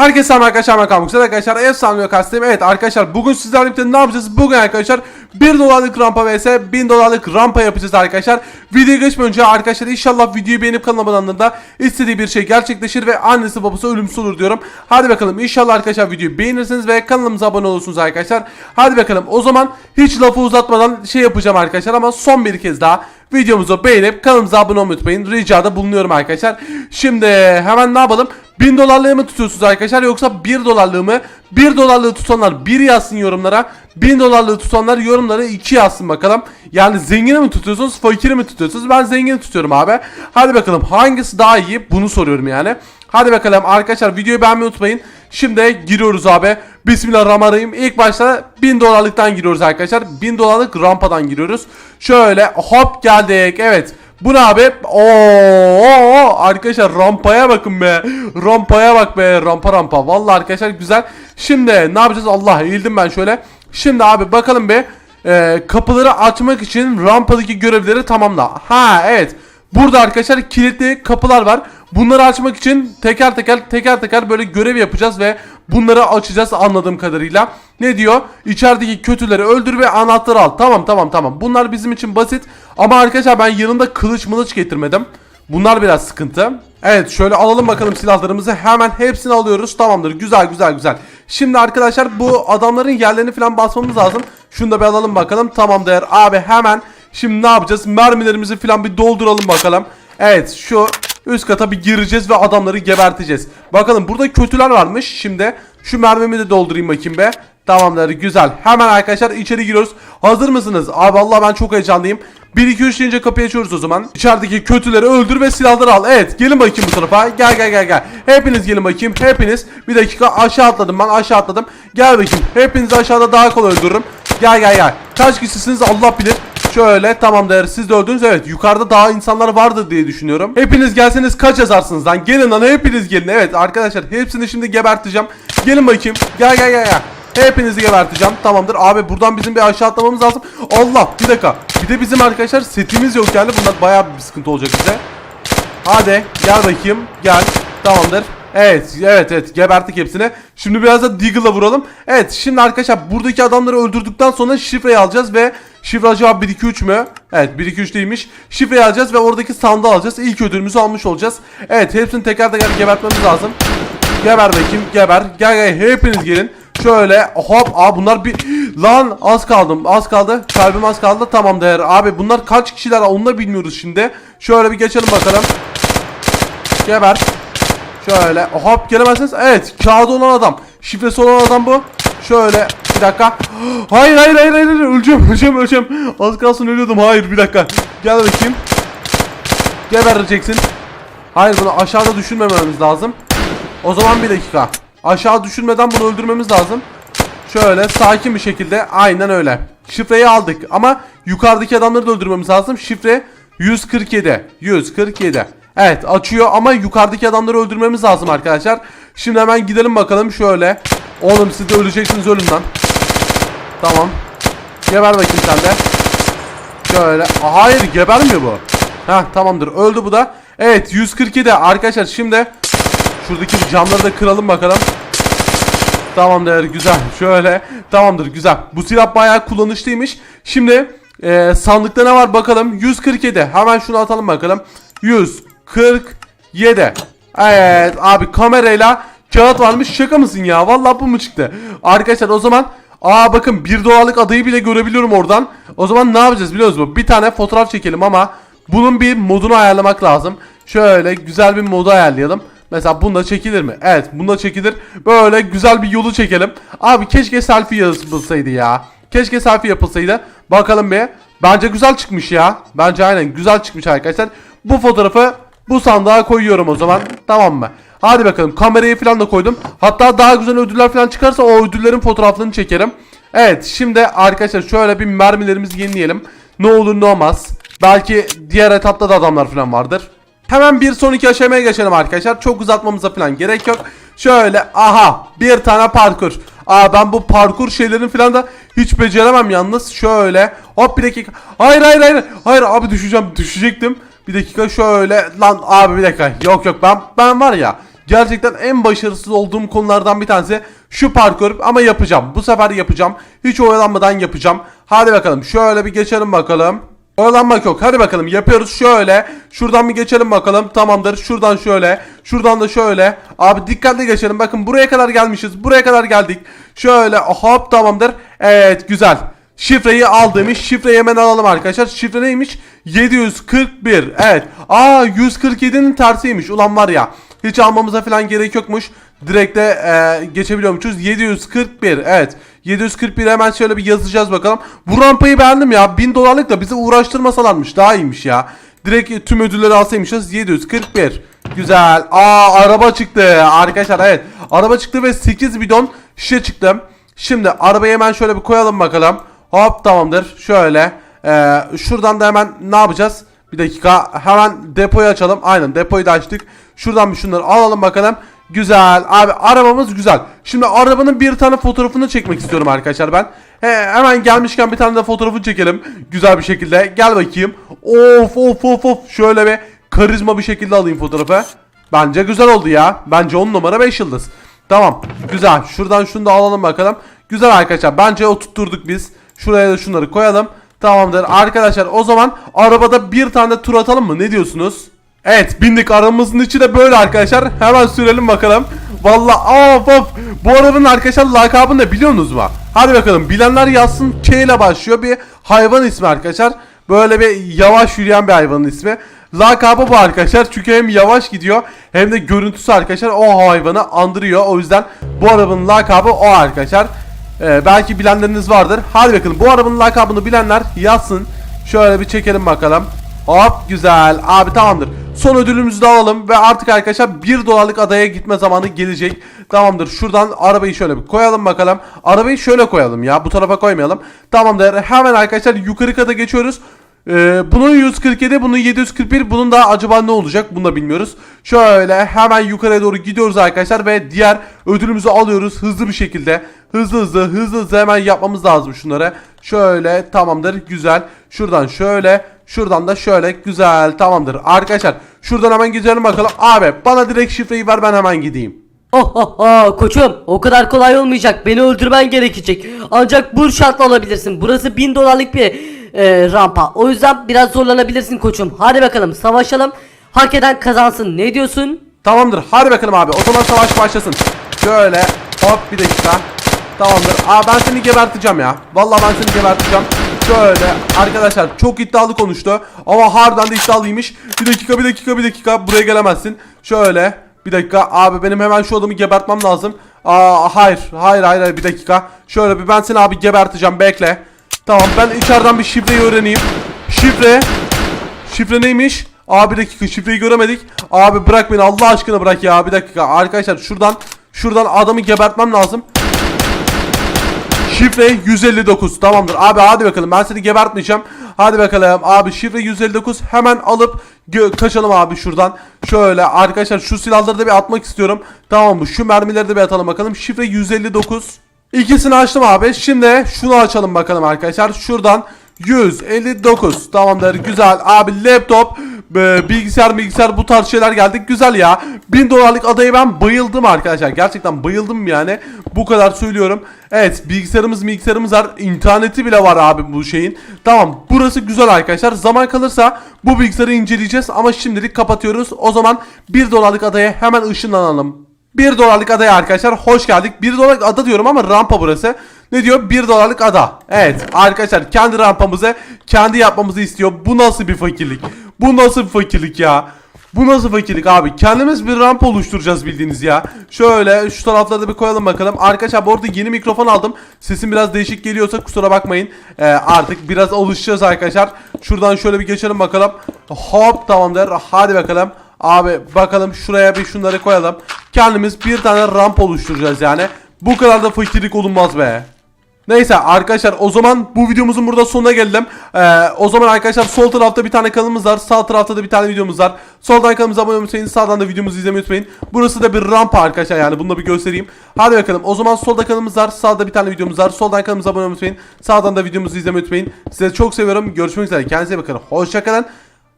Herkese selam arkadaşlar ben. Güzel arkadaşlar efsane yok hastayım. Evet arkadaşlar bugün sizlerle birlikte ne yapacağız? Bugün arkadaşlar 1 dolarlık rampa vs 1000 dolarlık rampa yapacağız arkadaşlar. Videoya geçmeden önce arkadaşlar inşallah videoyu beğenip kanalıma abone olduğunda istediği bir şey gerçekleşir ve annesi babası ölümsüz olur diyorum. Hadi bakalım inşallah arkadaşlar videoyu beğenirsiniz ve kanalımıza abone olursunuz arkadaşlar. Hadi bakalım o zaman hiç lafı uzatmadan şey yapacağım arkadaşlar ama son bir kez daha videomuzu beğenip kanalımıza abone olmayı unutmayın. Ricada bulunuyorum arkadaşlar. Şimdi hemen ne yapalım? 1000 dolarlığı mı tutuyorsunuz arkadaşlar yoksa 1 dolarlığı mı? 1 dolarlığı tutanlar 1 yazsın yorumlara. 1000 dolarlığı tutanlar yorumlara 2 yazsın bakalım. Yani zengini mi tutuyorsunuz fakiri mi tutuyorsunuz? Ben zengini tutuyorum abi. Hadi bakalım hangisi daha iyi bunu soruyorum yani. Hadi bakalım arkadaşlar videoyu beğenmeyi unutmayın. Şimdi giriyoruz abi. Bismillahirrahmanirrahim. İlk başta 1000 dolarlıktan giriyoruz arkadaşlar. 1000 dolarlık rampadan giriyoruz. Şöyle hop geldik. Evet. Bu ne abi? Oo arkadaşlar rampaya bakın be. Rampaya bak be. Rampa rampa. Vallahi arkadaşlar güzel. Şimdi ne yapacağız? Allah eğildim ben şöyle. Şimdi abi bakalım be. Ee, kapıları açmak için rampadaki görevleri tamamla. Ha evet. Burada arkadaşlar kilitli kapılar var. Bunları açmak için teker teker teker teker böyle görev yapacağız ve bunları açacağız anladığım kadarıyla. Ne diyor? İçerideki kötüleri öldür ve anahtarı al. Tamam tamam tamam. Bunlar bizim için basit. Ama arkadaşlar ben yanımda kılıç mılıç getirmedim. Bunlar biraz sıkıntı. Evet şöyle alalım bakalım silahlarımızı. Hemen hepsini alıyoruz. Tamamdır. Güzel güzel güzel. Şimdi arkadaşlar bu adamların yerlerini falan basmamız lazım. Şunu da bir alalım bakalım. Tamam değer. Abi hemen şimdi ne yapacağız? Mermilerimizi falan bir dolduralım bakalım. Evet şu üst kata bir gireceğiz ve adamları geberteceğiz. Bakalım burada kötüler varmış. Şimdi şu mermimi de doldurayım bakayım be. Tamamdır güzel. Hemen arkadaşlar içeri giriyoruz. Hazır mısınız? Abi vallahi ben çok heyecanlıyım. 1 2 3 deyince kapıyı açıyoruz o zaman. İçerideki kötüleri öldür ve silahları al. Evet, gelin bakayım bu tarafa. Gel gel gel gel. Hepiniz gelin bakayım. Hepiniz. Bir dakika aşağı atladım ben. Aşağı atladım. Gel bakayım. Hepinizi aşağıda daha kolay öldürürüm. Gel gel gel. Kaç kişisiniz Allah bilir. Şöyle tamam değer siz de öldünüz evet yukarıda daha insanlar vardır diye düşünüyorum. Hepiniz gelseniz kaç yazarsınız lan gelin lan hepiniz gelin evet arkadaşlar hepsini şimdi geberteceğim. Gelin bakayım gel gel gel gel. Hepinizi geberteceğim tamamdır abi buradan bizim bir aşağı atlamamız lazım. Allah bir dakika bir de bizim arkadaşlar setimiz yok yani bunlar bayağı bir sıkıntı olacak bize. Hadi gel bakayım gel tamamdır. Evet evet evet geberttik hepsini. Şimdi biraz da Deagle'la vuralım. Evet şimdi arkadaşlar buradaki adamları öldürdükten sonra şifreyi alacağız ve şifre acaba 1 2 3 mü? Evet 1 2 3 değilmiş. Şifreyi alacağız ve oradaki sandığı alacağız. İlk ödülümüzü almış olacağız. Evet hepsini teker teker gebertmemiz lazım. Geber bakayım geber. Gel gel hepiniz gelin. Şöyle hop aa bunlar bir lan az kaldım az kaldı kalbim az kaldı tamam değer abi bunlar kaç kişiler onu da bilmiyoruz şimdi şöyle bir geçelim bakalım geber şöyle hop gelemezsiniz evet kağıdı olan adam şifresi olan adam bu şöyle bir dakika hayır hayır hayır hayır öleceğim öleceğim öleceğim az kalsın ölüyordum hayır bir dakika gel bakayım gebereceksin hayır bunu aşağıda düşürmememiz lazım o zaman bir dakika. Aşağı düşürmeden bunu öldürmemiz lazım. Şöyle sakin bir şekilde aynen öyle. Şifreyi aldık ama yukarıdaki adamları da öldürmemiz lazım. Şifre 147. 147. Evet açıyor ama yukarıdaki adamları öldürmemiz lazım arkadaşlar. Şimdi hemen gidelim bakalım şöyle. Oğlum siz de öleceksiniz ölün lan. Tamam. Geber bakayım sen de. Şöyle. Hayır gebermiyor bu. Heh tamamdır öldü bu da. Evet 147 arkadaşlar şimdi Şuradaki camları da kıralım bakalım. Tamamdır güzel. Şöyle tamamdır güzel. Bu silah bayağı kullanışlıymış. Şimdi e, sandıkta ne var bakalım. 147. Hemen şunu atalım bakalım. 147. Evet abi kamerayla kağıt varmış. Şaka mısın ya? Vallahi bu mu çıktı? Arkadaşlar o zaman Aa bakın bir dolarlık adayı bile görebiliyorum oradan. O zaman ne yapacağız biliyor musunuz? Bir tane fotoğraf çekelim ama bunun bir modunu ayarlamak lazım. Şöyle güzel bir modu ayarlayalım. Mesela bunda çekilir mi? Evet bunda çekilir. Böyle güzel bir yolu çekelim. Abi keşke selfie yapılsaydı ya. Keşke selfie yapılsaydı. Bakalım bir. Bence güzel çıkmış ya. Bence aynen güzel çıkmış arkadaşlar. Bu fotoğrafı bu sandığa koyuyorum o zaman. Tamam mı? Hadi bakalım kamerayı falan da koydum. Hatta daha güzel ödüller falan çıkarsa o ödüllerin fotoğraflarını çekerim. Evet şimdi arkadaşlar şöyle bir mermilerimizi yenileyelim. Ne olur ne olmaz. Belki diğer etapta da adamlar falan vardır. Hemen bir sonraki aşamaya geçelim arkadaşlar. Çok uzatmamıza falan gerek yok. Şöyle aha bir tane parkur. Aa ben bu parkur şeylerin falan da hiç beceremem yalnız. Şöyle hop bir dakika. Hayır hayır hayır. Hayır abi düşeceğim düşecektim. Bir dakika şöyle lan abi bir dakika. Yok yok ben ben var ya Gerçekten en başarısız olduğum konulardan bir tanesi şu parkur ama yapacağım. Bu sefer yapacağım. Hiç oyalanmadan yapacağım. Hadi bakalım şöyle bir geçelim bakalım. Oyalanmak yok. Hadi bakalım yapıyoruz şöyle. Şuradan bir geçelim bakalım. Tamamdır. Şuradan şöyle. Şuradan da şöyle. Abi dikkatli geçelim. Bakın buraya kadar gelmişiz. Buraya kadar geldik. Şöyle hop tamamdır. Evet güzel. Şifreyi aldığımız şifreyi hemen alalım arkadaşlar. Şifre neymiş? 741. Evet. Aa 147'nin tersiymiş. Ulan var ya. Hiç almamıza falan gerek yokmuş. Direkt de e, geçebiliyormuşuz. 741. Evet. 741 hemen şöyle bir yazacağız bakalım. Bu rampayı beğendim ya. 1000 dolarlık da bizi uğraştırmasalarmış. Daha iyiymiş ya. Direkt tüm ödülleri alsaymışız. 741. Güzel. Aa araba çıktı. Arkadaşlar evet. Araba çıktı ve 8 bidon şişe çıktı. Şimdi arabayı hemen şöyle bir koyalım bakalım. Hop tamamdır. Şöyle. Ee, şuradan da hemen ne yapacağız? Bir dakika. Hemen depoyu açalım. Aynen depoyu da açtık. Şuradan bir şunları alalım bakalım. Güzel. Abi arabamız güzel. Şimdi arabanın bir tane fotoğrafını çekmek istiyorum arkadaşlar ben. He, hemen gelmişken bir tane de fotoğrafını çekelim. Güzel bir şekilde. Gel bakayım. Of of of of. Şöyle bir karizma bir şekilde alayım fotoğrafı. Bence güzel oldu ya. Bence 10 numara 5 yıldız. Tamam. Güzel. Şuradan şunu da alalım bakalım. Güzel arkadaşlar. Bence oturtturduk biz. Şuraya da şunları koyalım. Tamamdır. Arkadaşlar o zaman arabada bir tane tur atalım mı? Ne diyorsunuz? Evet bindik arabamızın içi de böyle arkadaşlar. Hemen sürelim bakalım. Valla of of. Bu arabanın arkadaşlar lakabını da biliyorsunuz mu? Hadi bakalım bilenler yazsın. K ile başlıyor bir hayvan ismi arkadaşlar. Böyle bir yavaş yürüyen bir hayvanın ismi. Lakabı bu arkadaşlar çünkü hem yavaş gidiyor hem de görüntüsü arkadaşlar o hayvanı andırıyor. O yüzden bu arabanın lakabı o arkadaşlar. Ee, belki bilenleriniz vardır. Hadi bakalım bu arabanın lakabını bilenler yazsın. Şöyle bir çekelim bakalım. Hop güzel. Abi tamamdır. Son ödülümüzü de alalım ve artık arkadaşlar 1 dolarlık adaya gitme zamanı gelecek. Tamamdır. Şuradan arabayı şöyle bir koyalım bakalım. Arabayı şöyle koyalım ya. Bu tarafa koymayalım. Tamamdır. Hemen arkadaşlar yukarı kata geçiyoruz. Ee, bunun 147, bunun 741, bunun da acaba ne olacak bunu da bilmiyoruz. Şöyle hemen yukarıya doğru gidiyoruz arkadaşlar ve diğer ödülümüzü alıyoruz hızlı bir şekilde. Hızlı hızlı hızlı hızlı hemen yapmamız lazım şunları. Şöyle tamamdır güzel. Şuradan şöyle şuradan da şöyle güzel tamamdır. Arkadaşlar şuradan hemen gidelim bakalım. Abi bana direkt şifreyi ver ben hemen gideyim. Oh oh oh koçum o kadar kolay olmayacak beni öldürmen gerekecek ancak bu şartla alabilirsin burası bin dolarlık bir e, rampa o yüzden biraz zorlanabilirsin koçum hadi bakalım savaşalım hak eden kazansın ne diyorsun? Tamamdır. Hadi bakalım abi. O zaman savaş başlasın. Şöyle hop bir dakika. Tamamdır. Aa ben seni geberteceğim ya. Vallahi ben seni geberteceğim. Şöyle arkadaşlar çok iddialı konuştu ama harbiden de iddialıymış. Bir dakika bir dakika bir dakika buraya gelemezsin. Şöyle bir dakika abi benim hemen şu adamı gebertmem lazım. Aa hayır hayır hayır, hayır bir dakika. Şöyle bir ben seni abi geberteceğim bekle. Tamam ben içeriden bir şifreyi öğreneyim. Şifre Şifre neymiş? Abi bir dakika şifreyi göremedik. Abi bırak beni Allah aşkına bırak ya bir dakika. Arkadaşlar şuradan şuradan adamı gebertmem lazım. Şifre 159 tamamdır abi hadi bakalım ben seni gebertmeyeceğim Hadi bakalım abi şifre 159 hemen alıp kaçalım abi şuradan Şöyle arkadaşlar şu silahları da bir atmak istiyorum Tamam mı şu mermileri de bir atalım bakalım şifre 159 İkisini açtım abi. Şimdi şunu açalım bakalım arkadaşlar. Şuradan 159 tamamdır güzel. Abi laptop e, bilgisayar bilgisayar bu tarz şeyler geldik güzel ya. 1000 dolarlık adayı ben bayıldım arkadaşlar. Gerçekten bayıldım yani. Bu kadar söylüyorum. Evet bilgisayarımız bilgisayarımız var. İnterneti bile var abi bu şeyin. Tamam burası güzel arkadaşlar. Zaman kalırsa bu bilgisayarı inceleyeceğiz ama şimdilik kapatıyoruz. O zaman 1 dolarlık adaya hemen ışınlanalım 1 dolarlık adaya arkadaşlar hoş geldik. 1 dolarlık ada diyorum ama rampa burası. Ne diyor? 1 dolarlık ada. Evet arkadaşlar kendi rampamızı kendi yapmamızı istiyor. Bu nasıl bir fakirlik? Bu nasıl bir fakirlik ya? Bu nasıl fakirlik abi? Kendimiz bir rampa oluşturacağız bildiğiniz ya. Şöyle şu taraflarda bir koyalım bakalım. Arkadaşlar bu arada yeni mikrofon aldım. Sesim biraz değişik geliyorsa kusura bakmayın. Ee, artık biraz alışacağız arkadaşlar. Şuradan şöyle bir geçelim bakalım. Hop tamamdır. Hadi bakalım. Abi bakalım şuraya bir şunları koyalım. Kendimiz bir tane ramp oluşturacağız yani. Bu kadar da fakirlik olunmaz be. Neyse arkadaşlar o zaman bu videomuzun burada sonuna geldim. Ee, o zaman arkadaşlar sol tarafta bir tane kanalımız var. Sağ tarafta da bir tane videomuz var. Soldan kanalımıza abone olmayı unutmayın. Sağdan da videomuzu izlemeyi unutmayın. Burası da bir rampa arkadaşlar yani bunu da bir göstereyim. Hadi bakalım o zaman solda kanalımız var. Sağda bir tane videomuz var. Soldan kanalımıza abone olmayı unutmayın. Sağdan da videomuzu izlemeyi unutmayın. Size çok seviyorum. Görüşmek üzere. Kendinize bakın. Hoşçakalın.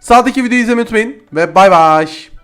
Sağdaki videoyu izlemeyi unutmayın. Ve bay bay.